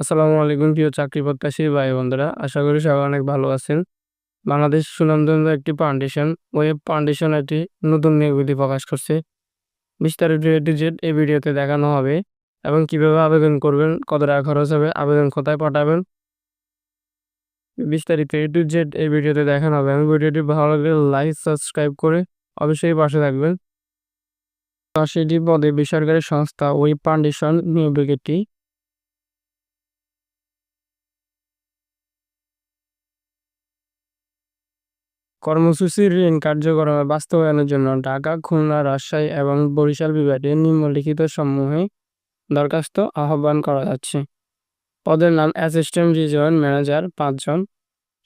আসসালামু আলাইকুম, প্রিয় চাকরি প্রত্যাশী ভাই বন্ধুরা আশা করি সবাই অনেক ভালো আছেন। বাংলাদেশ সুনামধন্য একটি ফাউন্ডেশন, ওয়েব ফাউন্ডেশন একটি নতুন নিয়োগবিধি প্রকাশ করছে। বিস্তারিত এ টু এই ভিডিওতে দেখানো হবে এবং কীভাবে আবেদন করবেন, কত টাকা খরচ হবে, আবেদন কোথায় পাঠাবেন। বিস্তারিত এ টু জেড এই ভিডিওতে দেখানো হবে। আমি ভিডিওটি ভালো লাগলে লাইক, সাবস্ক্রাইব করে অবশ্যই পাশে থাকবেন। আশিটি পদে বেসরকারি সংস্থা ওয়েব ফাউন্ডেশন নিয়োগ বিজ্ঞপ্তি কর্মসূচির ঋণ কার্যক্রমে বাস্তবায়নের জন্য। ঢাকা, খুলনা, রাজশাহী এবং বরিশাল বিভাগে নিম্নলিখিত সমূহে দরখাস্ত আহ্বান করা যাচ্ছে পদের নাম অ্যাসিস্ট্যান্ট রিজন ম্যানেজার পাঁচজন,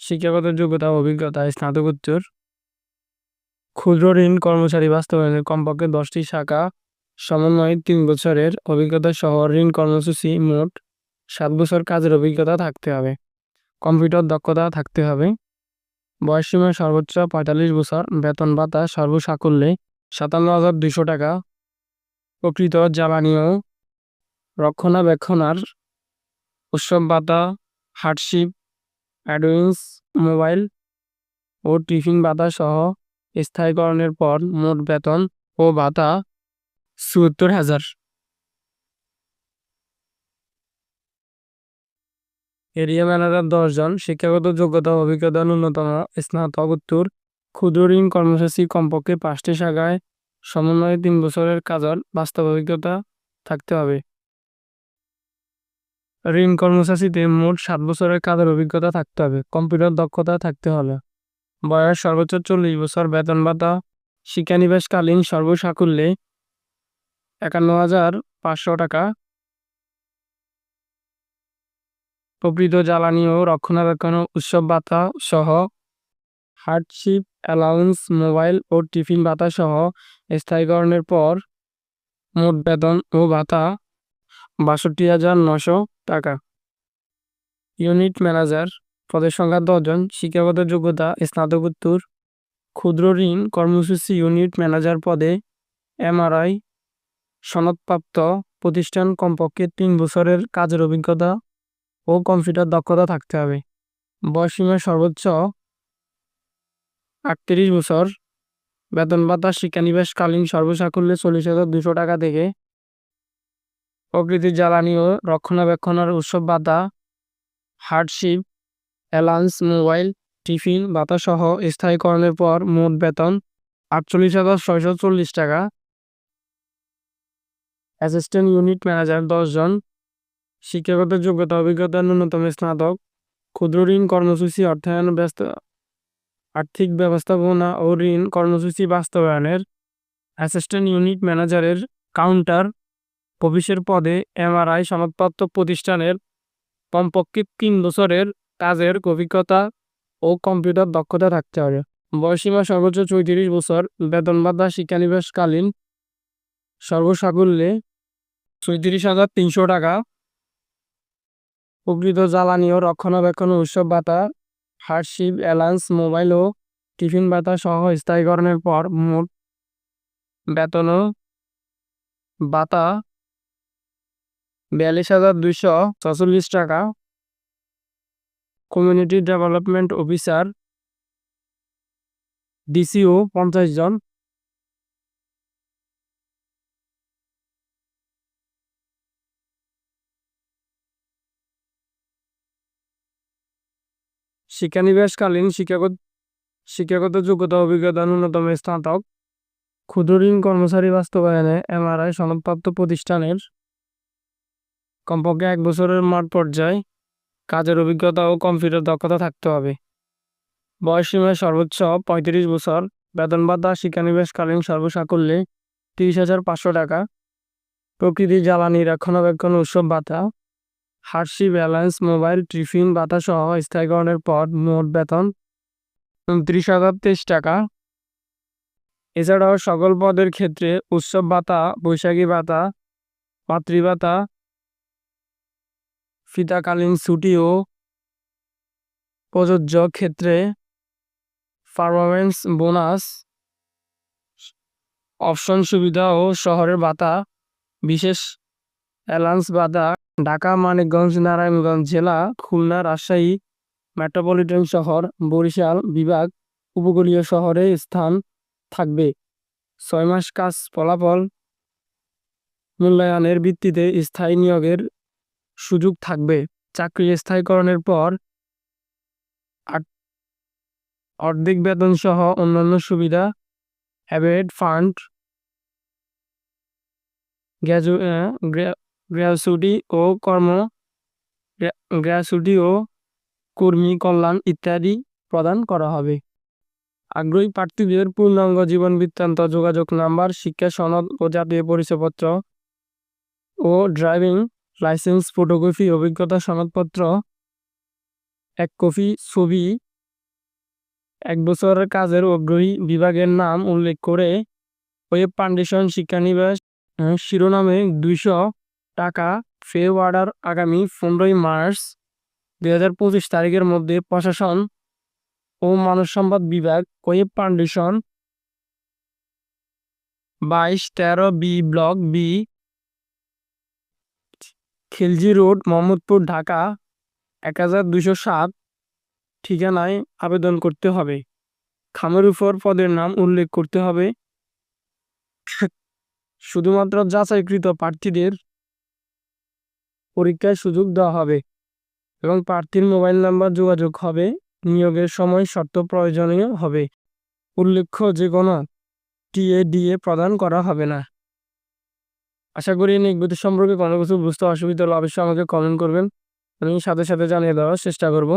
শিক্ষাগত যোগ্যতা অভিজ্ঞতা স্নাতকোত্তর, ক্ষুদ্র ঋণ কর্মচারী বাস্তবায়নের কমপক্ষে দশটি শাখা, সমন্বয়ে তিন বছরের অভিজ্ঞতা সহ ঋণ কর্মসূচি মোট সাত বছর কাজের অভিজ্ঞতা থাকতে হবে। কম্পিউটার দক্ষতা থাকতে হবে। বয়সসীমা সর্বোচ্চ পঁয়তাল্লিশ বছর, বেতন ভাতা সর্বসাকুল্যে সাতান্ন হাজার দুশো টাকা। প্রকৃত জ্বালানি ও রক্ষণাবেক্ষণার উৎসব ভাতা হার্ডশিপ অ্যাডোয়েন্স মোবাইল ও টিফিন ভাতা সহ স্থায়ীকরণের পর মোট বেতন ও ভাতা চুয়াত্তর হাজার। এরিয়া ম্যানেজার দশজন, শিক্ষাগত যোগ্যতা, অভিজ্ঞতা, ন্যূনতম স্নাতকোত্তর ক্ষুদ্র ঋণ কর্মসূচি কমপক্ষে পাঁচটি শাখায় সমন্বয়ে তিন বছরের কাজের বাস্তব অভিজ্ঞতা থাকতে হবে। ঋণ কর্মসূচিতে মোট সাত বছরের কাজের অভিজ্ঞতা থাকতে হবে, কম্পিউটার দক্ষতা থাকতে হবে। বয়স সর্বোচ্চ চল্লিশ বছর, বেতন ভাতা শিক্ষানিবাসকালীন সর্বসাকুল্যে একান্ন হাজার পাঁচশো টাকা প্রকৃত জ্বালানি ও রক্ষণাবেক্ষণ উৎসব ভাতা সহ হার্ডশিপ অ্যালাউন্স মোবাইল ও টিফিন ভাতা সহ স্থায়ীকরণের পর মোট বেতন ও ভাতা বাষট্টি হাজার নশো টাকা। ইউনিট ম্যানেজার পদের সংখ্যা দশজন, শিক্ষাগত যোগ্যতা, স্নাতকোত্তর, ক্ষুদ্র ঋণ কর্মসূচি ইউনিট ম্যানেজার পদে এমআরআই সনদপ্রাপ্ত প্রতিষ্ঠান কমপক্ষে তিন বছরের কাজের অভিজ্ঞতা ও কম্পিউটার দক্ষতা থাকতে হবে। বয়সীমা সর্বোচ্চ আটত্রিশ বছর। বেতন ভাতা শিক্ষানিবাসকালীন সর্বসাকুল্যে চল্লিশ হাজার দুশো টাকা থেকে প্রকৃতির জ্বালানি ও রক্ষণাবেক্ষণের উৎসব ভাতা, হার্ডশিপ অ্যালান্স মোবাইল, টিফিন ভাতা সহ স্থায়ীকরণের পর মোট বেতন আটচল্লিশ হাজার ছয়শো চল্লিশ টাকা। অ্যাসিস্ট্যান্ট ইউনিট ম্যানেজার দশজন শিক্ষাগত যোগ্যতা, অভিজ্ঞতা, ন্যূনতম স্নাতক, ক্ষুদ্র ঋণ কর্মসূচি, অর্থায়ন, ব্যস্ত আর্থিক ব্যবস্থাপনা ও ঋণ কর্মসূচি বাস্তবায়নের অ্যাসিস্ট্যান্ট ইউনিট ম্যানেজারের কাউন্টার, অফিসের পদে এমআরআই সনদপ্রাপ্ত প্রতিষ্ঠানের কমপক্ষে তিন বছরের কাজের অভিজ্ঞতা ও কম্পিউটার দক্ষতা থাকতে হবে। বয়সীমা সর্বোচ্চ চৌত্রিশ বছর, বেতন ভাতা শিক্ষানিবাসকালীন সর্বসাকুল্যে চৌত্রিশ হাজার তিনশো টাকা প্রকৃত জ্বালানি ও রক্ষণাবেক্ষণ উৎসব ভাতা হার্ডশিপ অ্যালায়েন্স মোবাইল ও টিফিন ভাতা সহ স্থায়ীকরণের পর মোট বেতন ভাতা বিয়াল্লিশ হাজার দুইশো ছচল্লিশ টাকা। কমিউনিটি ডেভেলপমেন্ট অফিসার ডিসিও পঞ্চাশ জন। শিক্ষানিবাসকালীন শিক্ষাগত শিক্ষাগত যোগ্যতা, অভিজ্ঞতা, ন্যূনতম স্নাতক, ক্ষুদ্র ঋণ কর্মচারী বাস্তবায়নে এমআরআই সনদপ্রাপ্ত প্রতিষ্ঠানের কমপক্ষে এক বছরের মাঠ পর্যায়ে কাজের অভিজ্ঞতা ও কম্পিউটার দক্ষতা থাকতে হবে। বয়সসীমায় সর্বোচ্চ পঁয়ত্রিশ বছর। বেতন ভাতা শিক্ষানিবাসকালীন সর্বসাকুল্যে তিরিশ হাজার পাঁচশো টাকা। প্রকৃতি, জ্বালানি, রক্ষণাবেক্ষণ, উৎসব ভাতা হার্সি ব্যালেন্স, মোবাইল, টিফিন ভাতা সহ স্থায়ীকরণের পর মোট বেতন উনত্রিশ হাজার তেইশ টাকা। এছাড়াও সকল পদের ক্ষেত্রে উৎসব ভাতা, বৈশাখী ভাতা মাতৃভাতা ফিতাকালীন ছুটি ও প্রযোজ্য ক্ষেত্রে পারফরমেন্স বোনাস, অপশন সুবিধা ও শহরের ভাতা, বিশেষ অ্যালান্স ভাতা। ঢাকা, মানিকগঞ্জ, নারায়ণগঞ্জ জেলা, খুলনা, রাজশাহী, মেট্রোপলিটন শহর, বরিশাল বিভাগ, উপকূলীয় শহরে স্থান থাকবে। ছয় মাস কাজ ফলাফল মূল্যায়নের ভিত্তিতে স্থায়ী নিয়োগের সুযোগ থাকবে। চাকরি স্থায়ীকরণের পর অর্ধেক বেতন সহ অন্যান্য সুবিধা হ্যাবিট ফান্ড গ্র্যাচুইটি ও কর্ম গ্র্যাচুইটি ও কর্মী কল্যাণ ইত্যাদি প্রদান করা হবে। আগ্রহী প্রার্থীদের পূর্ণাঙ্গ জীবন বৃত্তান্ত, যোগাযোগ নাম্বার, শিক্ষা সনদ ও জাতীয় পরিচয়পত্র ও ড্রাইভিং লাইসেন্স, ফটোকপি, অভিজ্ঞতা সনদপত্র, এক কপি ছবি, এক বছরের কাজের অগ্রহী বিভাগের নাম উল্লেখ করে ওয়েব ফাউন্ডেশন, শিক্ষানিবাস, শিরোনামে দুইশো টাকা ফে অর্ডার আগামী পনেরোই মার্চ দুই হাজার পঁচিশ তারিখের মধ্যে প্রশাসন ও মানব সম্পদ বিভাগ ওয়েব ফাউন্ডেশন বাইশ তেরো B block B, Khilji road, Mohammadpur, Dhaka, এক হাজার দুশো সাত ঠিকানায় আবেদন করতে হবে। খামের উপর পদের নাম উল্লেখ করতে হবে। শুধুমাত্র যাচাইকৃত প্রার্থীদের পরীক্ষায় সুযোগ দেওয়া হবে এবং প্রার্থীর মোবাইল নাম্বার যোগাযোগ হবে, নিয়োগের সময় শর্ত প্রয়োজনীয় হবে। উল্লেখ্য, যে কোনো টিএ ডিএ প্রদান করা হবে না। আশা করি নিয়োগবিধি সম্পর্কে কোনো কিছু বুঝতে অসুবিধা হলে অবশ্যই আমাকে কমেন্ট করবেন। আমি সাথে সাথে জানিয়ে দেওয়ার চেষ্টা করব।